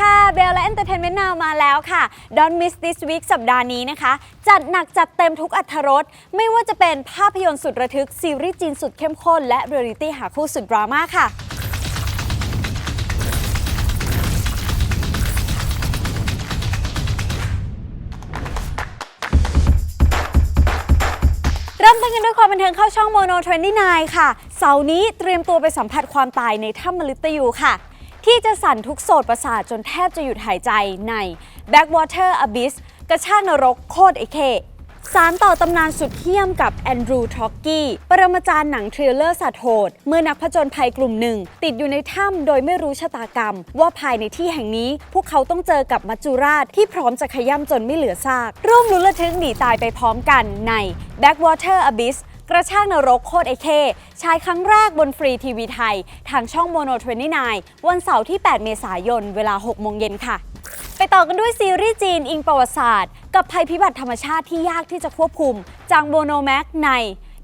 ค่ะ เบลและ Entertainment Now มาแล้วค่ะ Don't miss this week สัปดาห์นี้นะคะ จัดหนักจัดเต็มทุกอัธรสไม่ว่าจะเป็นภาพยนตร์สุดระทึก ซีรีส์จีนสุดเข้มข้น และเรียลิตี้หาคู่สุดดราม่าค่ะ เริ่มต้นกันด้วยความบันเทิงเข้าช่องโมโน29 ค่ะ เสาร์นี้เตรียมตัวไปสัมผัสความตายในถ้ำมฤตยูค่ะ ที่จะสั่นทุกโสดประสาทจนแทบจะหยุดหายใจใน Backwater Abyss กระชากนรกโคตรไอเคสารต่อตำนานสุดเหี้ยมกับแอนดรูท็อกกี้ปรมาจารย์หนังทริลเลอร์สัตว์โหด เมื่อนักผจญภัยกลุ่มหนึ่ง ติดอยู่ในถ้ำโดยไม่รู้ชะตากรรม ว่าภายในที่แห่งนี้ พวกเขาต้องเจอกับมัจจุราชที่พร้อมจะขย้ำจนไม่เหลือซาก ร่วมลุ้นระทึกหนีตายไปพร้อมกันใน Backwater Abyss กระชากนรกโคตรไอเคฉายครั้งแรกบนฟรีทีวีไทย ทางช่องโมโน29 วันเสาร์ที่ 8 เมษายน เวลา 6 โมงเย็นค่ะ ไปต่อกันด้วยซีรีส์จีนอิงประวัติศาสตร์ กับภัยพิบัติธรรมชาติที่ยากที่จะควบคุมจากโมโนแม็กใน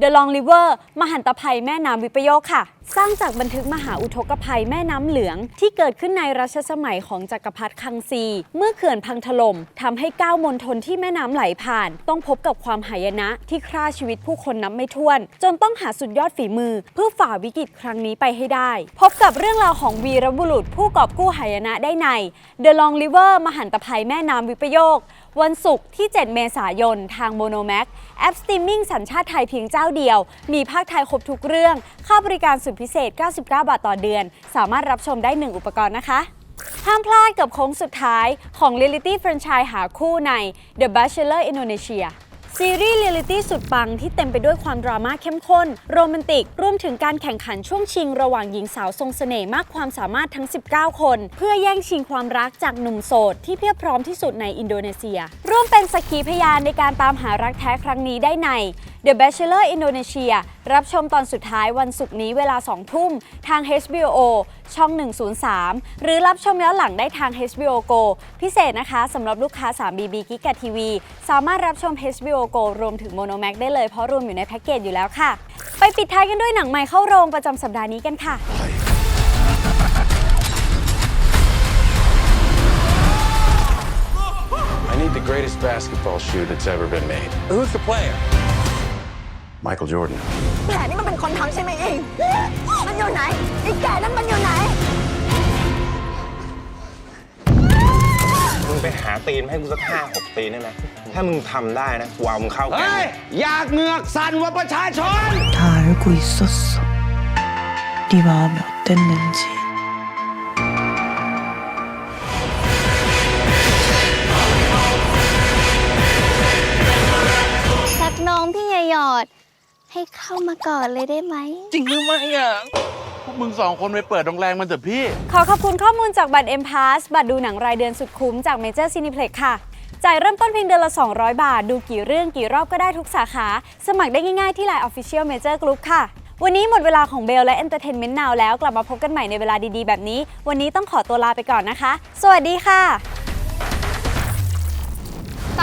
The Long River มหันตภัยแม่น้ำวิปโยคค่ะ สร้างจากบันทึกมหาอุทกภัยแม่น้ำเหลือง ที่เกิดขึ้นในรัชสมัยของจักรพรรดิคังซี เมื่อเขื่อนพังถล่มทำให้ก้าวมณฑลที่แม่น้ำไหลผ่าน ต้องพบกับความหายนะที่ฆ่าชีวิตผู้คนนับไม่ถ้วน จนต้องหาสุดยอดฝีมือ เพื่อฝ่าวิกฤตครั้งนี้ไปให้ได้ พบกับเรื่องราวของวีรบุรุษ ผู้กอบกู้หายนะได้ใน The Long River มหันตภัยแม่น้ำวิปโยค วันศุกร์ที่ 7 เมษายน ทางโมโนแม็กแอปสตรีมมิ่งสัญชาติไทยเพียงเจ้าเดียว มีภาคไทยครบทุกเรื่องค่าบริการสุดพิเศษ 99 บาทต่อเดือน สามารถรับชมได้ 1 อุปกรณ์นะคะ ห้ามพลาดกับโค้งสุดท้ายของ Reality Franchise หาคู่ใน The Bachelor Indonesia ซีรีส์เรียลิตี้สุดปังที่เต็มไปด้วยความดราม่าเข้มข้น โรแมนติก รวมถึงการแข่งขันช่วงชิง ระหว่างหญิงสาวทรงเสน่ห์มากความสามารถทั้ง 19 คน เพื่อแย่งชิงความรักจากหนุ่มโสด ที่เพียบพร้อมที่สุดในอินโดนีเซีย ร่วมเป็นสักขีพยานในการตามหารักแท้ครั้งนี้ได้ใน The Bachelor Indonesia รับชมตอนสุดท้ายวันศุกร์นี้เวลา 2 ทุ่มทาง HBO ช่อง 103 หรือรับชมย้อนหลังได้ทาง HBO Go พิเศษนะคะสำหรับลูกค้า 3BB กิกะทีวีสามารถรับชม HBO Go รวมถึง Mono Max ได้เลยเพราะรวมอยู่ในแพ็กเกจอยู่แล้วค่ะ ไปปิดท้ายกันด้วยหนังใหม่เข้าโรงประจำสัปดาห์นี้กันค่ะ I need the greatest basketball shoe that's ever been made. Who's the player? Michael Jordan. แผลนี่มันเป็นคนทำใช่ไหมเอง มันอยู่ไหน ไอ้แก่นั้นมันอยู่ไหน มึงไปหาตีนมาให้กูสักห้าหกตีนได้ไหม ถ้ามึงทำได้นะกูเอามึงเข้าแก๊ง เฮ้ย อยากเหงือกสั่นว่าประชาชน 다 알고 있었어. 네 마음이 어땠는지. ให้เข้ามาก่อนเลยได้ไหม จริงหรือไม่อะพวกมึงสองคนไปเปิดโรงแรมมันเถอะพี่ ขอขอบคุณข้อมูลจากบัตร M Pass บัตรดูหนังรายเดือนสุดคุ้มจาก Major Cineplex ค่ะ จ่ายเริ่มต้นเพียงเดือนละ 200 บาท ดูกี่เรื่องกี่รอบก็ได้ทุกสาขา สมัครได้ง่ายๆที่ Line Official Major Group ค่ะ วันนี้หมดเวลาของเบลและ Entertainment Now แล้วกลับมาพบกันใหม่ในเวลาดีๆ แบบนี้ วันนี้ต้องขอตัวลาไปก่อนนะคะ สวัสดีค่ะส